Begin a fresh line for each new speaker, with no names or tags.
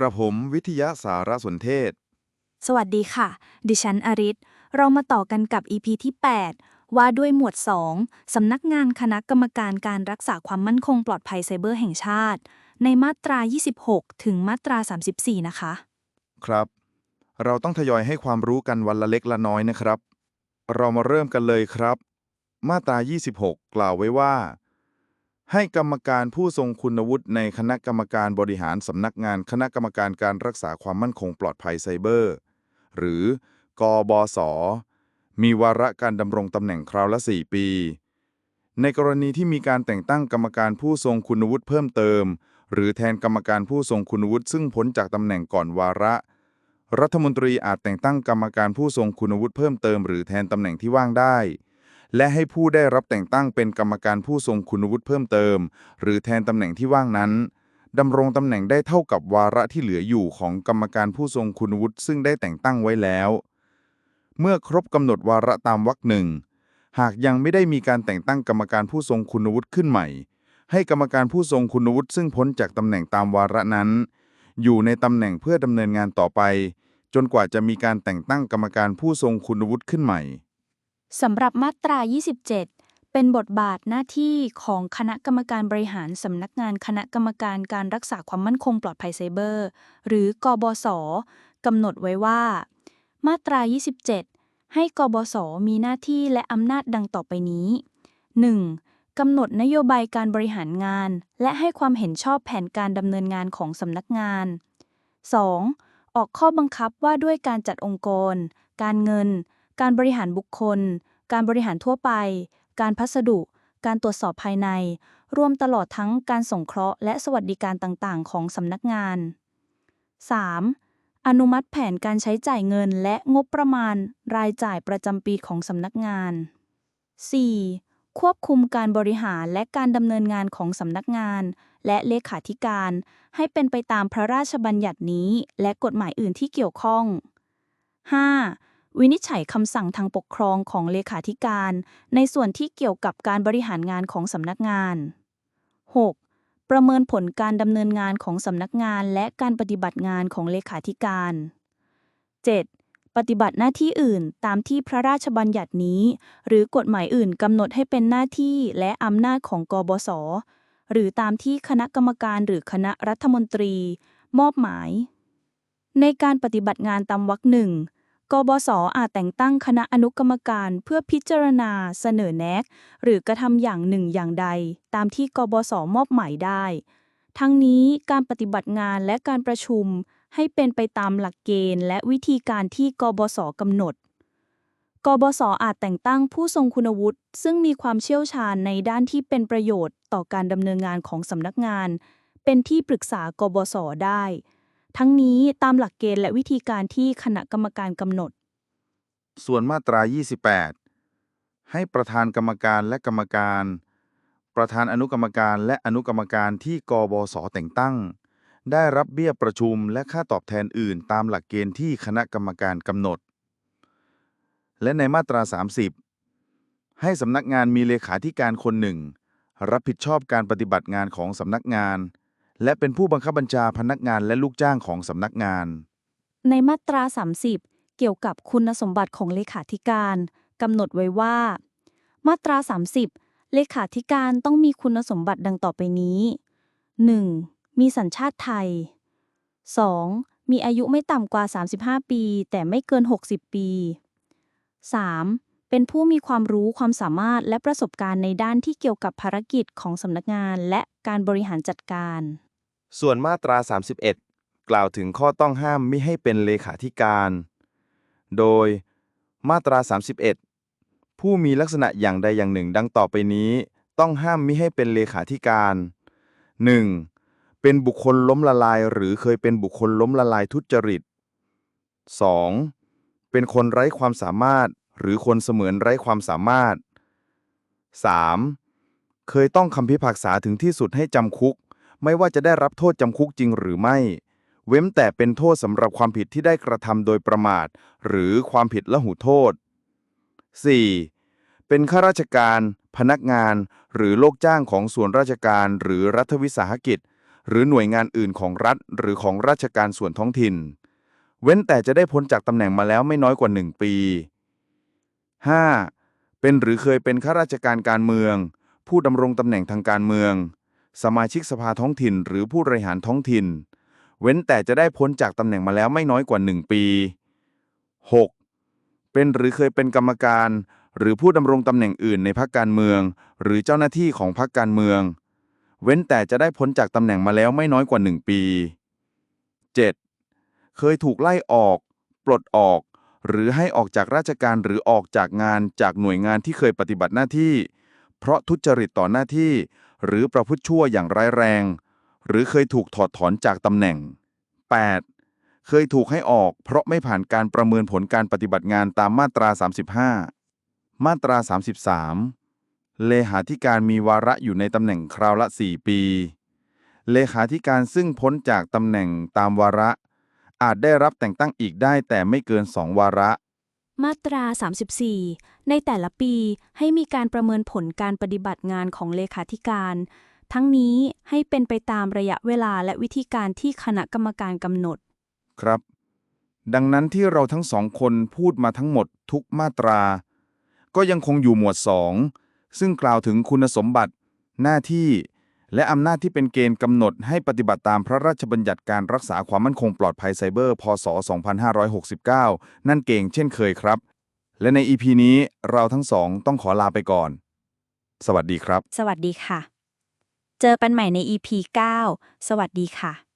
กระผมวิทยาสารสนเทศ
สวัสดีค่ะ ดิฉันอริศเรามาต่อกันกับ EP ที่ 8 ว่าด้วยหมวด 2 สำนักงานคณะกรรมการการรักษาความมั่นคงปลอดภัยไซเบอร์แห่งชาติ ในมาตรา 26 ถึงมาตรา 34 นะคะ
ครับ เราต้องทยอยให้ความรู้กันวันละเล็กละน้อยนะครับ เรามาเริ่มกันเลยครับ มาตรา 26 กล่าวไว้ว่า ให้กรรมการผู้ทรงคุณวุฒิในคณะกรรมการบริหารสำนักงานคณะกรรมการการรักษาความมั่นคงปลอดภัยไซเบอร์ หรือกบสมีวาระการดำรงตำแหน่งคราวละ 4 ปี ในกรณีที่มีการแต่งตั้งกรรมการผู้ทรงคุณวุฒิเพิ่มเติม หรือแทนกรรมการผู้ทรงคุณวุฒิซึ่งพ้นจากตำแหน่งก่อนวาระ รัฐมนตรีอาจแต่งตั้งกรรมการผู้ทรงคุณวุฒิเพิ่มเติม หรือแทนตำแหน่งที่ว่างได้ และให้ผู้ได้รับแต่งตั้งเป็นกรรมการผู้ทรงคุณวุฒิเพิ่มเติม หรือแทนตำแหน่งที่ว่างนั้นดำรงตำแหน่งได้เท่ากับวาระที่เหลืออยู่ของกรรมการผู้ทรงคุณวุฒิซึ่งได้แต่งตั้งไว้แล้ว เมื่อครบกำหนดวาระตามวรรคหนึ่ง หากยังไม่ได้มีการแต่งตั้งกรรมการผู้ทรงคุณวุฒิขึ้นใหม่ ให้กรรมการผู้ทรงคุณวุฒิซึ่งพ้นจากตำแหน่งตามวาระนั้น อยู่ในตำแหน่งเพื่อดำเนินงานต่อไป จนกว่าจะมีการแต่งตั้งกรรมการผู้ทรงคุณวุฒิขึ้นใหม่
สำหรับมาตรา 27 เป็นบทบาทหน้าที่ของคณะกรรมการบริหารสำนักงานคณะกรรมการการรักษาความมั่นคงปลอดภัยไซเบอร์ หรือกบสกำหนดไว้ว่า มาตรา 27 ให้กบสมีหน้าที่และอำนาจดังต่อไปนี้ 1. กำหนดนโยบายการบริหารงาน และให้ความเห็นชอบแผนการดำเนินงานของสำนักงาน 2. ออกข้อบังคับว่าด้วยการจัดองค์กร การเงิน การบริหารบุคคล การบริหารทั่วไป การพัสดุ การตรวจสอบภายใน รวมตลอดทั้งการส่งเคราะห์และสวัสดิการต่างๆ ของสำนักงาน 3. อนุมัติแผนการใช้จ่ายเงินและงบประมาณรายจ่ายประจำปีของสำนักงาน 4. ควบคุมการบริหารและการดำเนินงานของสำนักงาน และเลขาธิการ ให้เป็นไปตามพระราชบัญญัตินี้ และกฎหมายอื่นที่เกี่ยวข้อง 5. วินิจฉัยคำสั่งทางปกครองของเลขาธิการ ในส่วนที่เกี่ยวกับการบริหารงานของสำนักงาน 6. ประเมินผลการดำเนินงานของสำนักงานและการปฏิบัติงานของเลขาธิการ 7. ปฏิบัติหน้าที่อื่นตามที่พระราชบัญญัตินี้ หรือกฎหมายอื่นกำหนดให้เป็นหน้าที่และอำนาจของกบสหรือตามที่คณะกรรมการหรือคณะรัฐมนตรี มอบหมาย ในการปฏิบัติงานตามวรรคหนึ่ง กบสอาจแต่งตั้งคณะอนุกรรมการเพื่อพิจารณาเสนอแนะหรือกระทำอย่างหนึ่งอย่างใด ตามที่กบสมอบหมายได้ ทั้งนี้การปฏิบัติงานและการประชุมให้เป็นไปตามหลักเกณฑ์ และวิธีการที่กบสกำหนด กบสอาจแต่งตั้งผู้ทรงคุณวุฒิซึ่งมีความเชี่ยวชาญในด้านที่เป็นประโยชน์ต่อการดำเนินงานของสำนักงาน เป็นที่ปรึกษากบสได้ ทั้งนี้ตามหลักเกณฑ์และวิธีการที่คณะกรรมการกำหนด
ส่วนมาตรา 28 ให้ประธานกรรมการและกรรมการ ประธานอนุกรรมการและอนุกรรมการที่กบสแต่งตั้ง ได้รับเบี้ยประชุมและค่าตอบแทนอื่น ตามหลักเกณฑ์ที่คณะกรรมการกำหนด และในมาตรา 30 ให้สำนักงานมีเลขาธิการคนหนึ่ง รับผิดชอบการปฏิบัติงานของสำนักงาน และเป็นผู้บังคับบัญชาพนักงานและลูกจ้างของสำนักงาน
ในมาตรา 30 เกี่ยวกับคุณสมบัติของเลขาธิการกำหนดไว้ว่า มาตรา 30 เลขาธิการต้องมีคุณสมบัติดังต่อไปนี้ 1. มีสัญชาติไทย 2. มีอายุไม่ต่ำกว่า 35 ปี แต่ไม่เกิน 60 ปี 3. เป็นผู้มีความรู้ความสามารถและประสบการณ์ในด้านที่เกี่ยวกับภารกิจของสำนักงานและการบริหารจัดการ
ส่วนมาตรา 31 กล่าวถึงข้อต้องห้ามมิให้เป็นเลขาธิการ โดยมาตรา 31 ผู้มีลักษณะอย่างใดอย่างหนึ่งดังต่อไปนี้ ต้องห้ามมิให้เป็นเลขาธิการ 1. เป็นบุคคลล้มละลายหรือเคยเป็นบุคคลล้มละลายทุจริต 2. เป็นคนไร้ความสามารถหรือคนเสมือนไร้ความสามารถ 3. เคยต้องคำพิพากษาถึงที่สุดให้จำคุก ไม่ว่าจะได้รับโทษจำคุกจริงหรือไม่ เว้นแต่เป็นโทษสำหรับความผิดที่ได้กระทำโดยประมาท หรือความผิดละหูโทษ 4. เป็นข้าราชการ พนักงาน หรือโลกจ้างของส่วนราชการ หรือรัฐวิสาหกิจ
หรือหน่วยงานอื่นของรัฐ หรือของราชการส่วนท้องถิ่น เว้นแต่จะได้พ้นจากตำแหน่งมาแล้วไม่น้อยกว่า 1 ปี 5. เป็นหรือเคยเป็นข้าราชการการเมือง ผู้ดำรงตำแหน่งทางการเมือง สมาชิกสภาท้องถิ่น หรือผู้บริหารท้องถิ่น เว้นแต่จะได้พ้นจากตำแหน่งมาแล้วไม่น้อยกว่า 1 ปี 6. เป็นหรือเคยเป็นกรรมการ หรือผู้ดำรงตำแหน่งอื่นในพรรคการเมือง หรือเจ้าหน้าที่ของพรรคการเมือง เว้นแต่จะได้พ้นจากตำแหน่งมาแล้วไม่น้อยกว่า 1 ปี 7. เคยถูกไล่ออก ปลดออก หรือให้ออกจากราชการหรือออกจากงานจากหน่วยงานที่เคยปฏิบัติหน้าที่ เพราะทุจริตต่อหน้าที่ หรือประพฤติชั่วอย่างร้ายแรง หรือเคยถูกถอดถอนจากตำแหน่ง 8. เคยถูกให้ออกเพราะไม่ผ่านการประเมินผลการปฏิบัติงานตามมาตรา 35 มาตรา 33 เลขาธิการมีวาระอยู่ในตำแหน่งคราวละ 4 ปี เลขาธิการซึ่งพ้นจากตำแหน่งตามวาระ อาจได้รับแต่งตั้งอีกได้แต่ไม่เกิน 2 วาระ
มาตรา 34 ในแต่ละปีให้มีการประเมินผลการปฏิบัติงานของเลขาธิการ ทั้งนี้ให้เป็นไปตามระยะเวลาและวิธีการที่คณะกรรมการกำหนด
ครับ ดังนั้นที่เราทั้งสองคนพูดมาทั้งหมดทุกมาตรา ก็ยังคงอยู่หมวด 2 ซึ่งกล่าวถึงคุณสมบัติ หน้าที่ และอำนาจที่เป็นเกณฑ์กำหนดให้ปฏิบัติตามพระราชบัญญัติการรักษาความมั่นคงปลอดภัยไซเบอร์ พศ 2569 นั่นเก่งเช่นเคยครับ และใน EP นี้เราทั้งสองต้องขอลาไปก่อน สวัสดีครับ
สวัสดีค่ะ เจอกันใหม่ใน EP 9 สวัสดีค่ะ